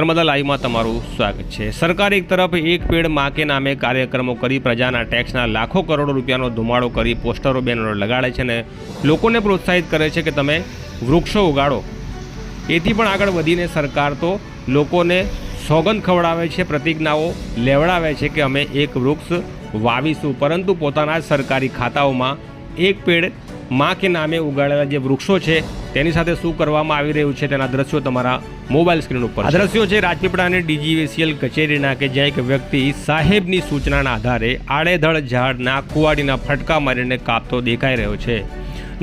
નર્મદા લાઈવમાં તમારું સ્વાગત છે. સરકાર એક તરફ એક પેડમાં કે નામે કાર્યક્રમો કરી પ્રજાના ટેક્સના લાખો કરોડો રૂપિયાનો ધુમાડો કરી પોસ્ટરો, બેનરો લગાડે છે ને લોકોને પ્રોત્સાહિત કરે છે કે તમે વૃક્ષો ઉગાડો. એથી પણ આગળ વધીને સરકાર તો લોકોને સોગંદ ખવડાવે છે, પ્રતિજ્ઞાઓ લેવડાવે છે કે અમે એક વૃક્ષ વાવીશું. પરંતુ પોતાના જ સરકારી ખાતાઓમાં એક પેડ માં કે નામે ઉગાડેલા જે વૃક્ષો છે તેની સાથે શું કરવામાં આવી રહ્યું છે તેના દ્રશ્યો તમારા મોબાઈલ સ્ક્રીન ઉપર આ દ્રશ્યો છે રાજપીપળા અને ડીજીવીસીએલ કચેરીના કે જ્યાં એક વ્યક્તિ સાહેબની સૂચનાના આધારે આડેધડ ઝાડના કુવાડીના ફટકા મારીને કાપતો દેખાઈ રહ્યો છે.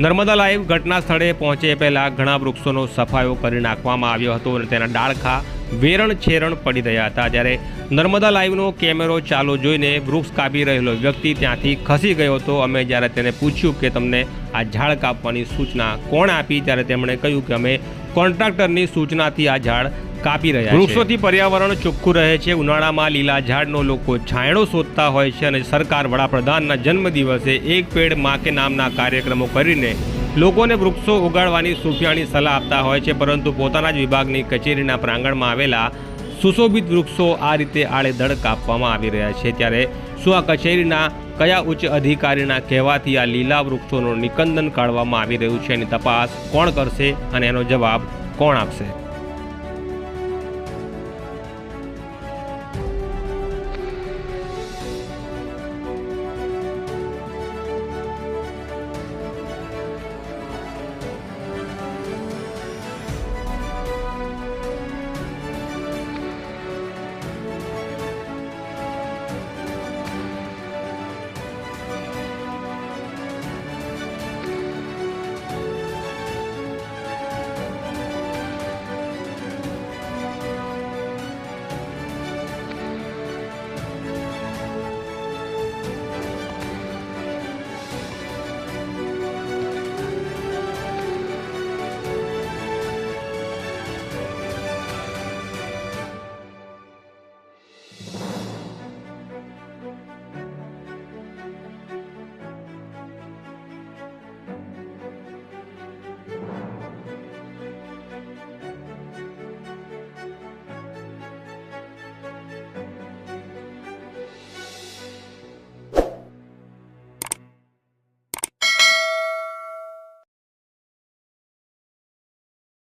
નર્મદા લાઈવ ઘટના સ્થળે પહોંચે પહેલાં ઘણા વૃક્ષોનો સફાયો કરી નાખવામાં આવ્યો હતો અને તેના ડાળખા વેરણ છેરણ પડી રહ્યા હતા. જ્યારે નર્મદા લાઈવનો કેમેરો ચાલુ જોઈને વૃક્ષ કાપી રહેલો વ્યક્તિ ત્યાંથી ખસી ગયો હતો. અમે જ્યારે તેને પૂછ્યું કે તમને આ ઝાડ કાપવાની સૂચના કોણ આપી, ત્યારે તેમણે કહ્યું કે અમે કોન્ટ્રાક્ટરની સૂચનાથી આ ઝાડ કાપી રહ્યા વૃક્ષોથી પર્યાવરણ ચોખ્ખું રહે છે. ઉનાળામાં લીલા ઝાડનો લોકો છાંયડો શોધતા હોય છે અને સરકાર વડાપ્રધાનના જન્મદિવસે એક પેડ માકે નામના કાર્યક્રમો કરીને લોકોને વૃક્ષો ઉગાડવાની સુફિયાણી સલાહ આપતા હોય છે. પરંતુ પોતાના જ વિભાગની કચેરીના પ્રાંગણમાં આવેલા સુશોભિત વૃક્ષો આ રીતે આડેધડ કાપવામાં આવી રહ્યા છે. ત્યારે શું આ કચેરીના કયા ઉચ્ચ અધિકારીના કહેવાથી આ લીલા વૃક્ષોનું નિકંદન કાઢવામાં આવી રહ્યું છે? એની તપાસ કોણ કરશે અને એનો જવાબ કોણ આપશે?